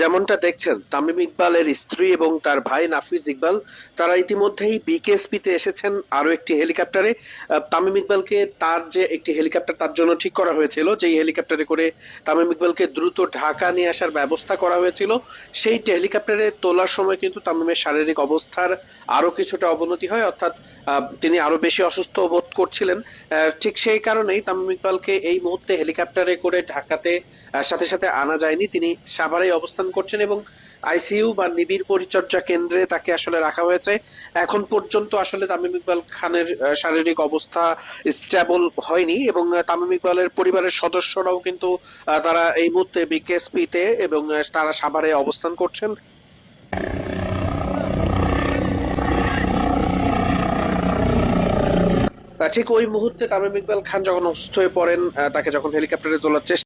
যেমনটা দেখছেন, তামিম ইকবালের স্ত্রী এবং তার ভাই নাফিজ ইকবাল, তারা ইতিমধ্যেই বিকেএসপিতে এসেছেন আরও একটি হেলিকপ্টারে। তামিম ইকবালকে তার যে একটি হেলিকপ্টার তার জন্য ঠিক করা হয়েছিল, যেই হেলিকপ্টারে করে তামিম ইকবালকে দ্রুত ঢাকা নিয়ে আসার ব্যবস্থা করা হয়েছিল, সেই হেলিকপ্টারে তোলার সময় কিন্তু তামিমের শারীরিক অবস্থার আরও কিছুটা অবনতি হয়, অর্থাৎ তিনি আরও বেশি অসুস্থ বোধ করছিলেন। ঠিক সেই কারণেই তামিম ইকবালকে এই মুহূর্তে হেলিকপ্টারে করে ঢাকাতে সাথে সাথে আনা যায়নি। তিনি সাভারে অবস্থান করছেন এবং আইসিইউ বা নিবিড় পরিচর্যা কেন্দ্রে তাকে আসলে রাখা হয়েছে। এখন পর্যন্ত আসলে তামিম ইকবাল খানের শারীরিক অবস্থা স্টেবল হয়নি এবং তামিম ইকবালের পরিবারের সদস্যরাও কিন্তু তারা এই মুহূর্তে বিকেএসপিতে এবং তারা সাভারে অবস্থান করছেন। ঠিক ওই মুহূর্তে তামিম ইকবাল খান যখন অসুস্থ হয়ে পড়েন তাকে যখন হেলিকপ্টারে তোলার চেষ্টা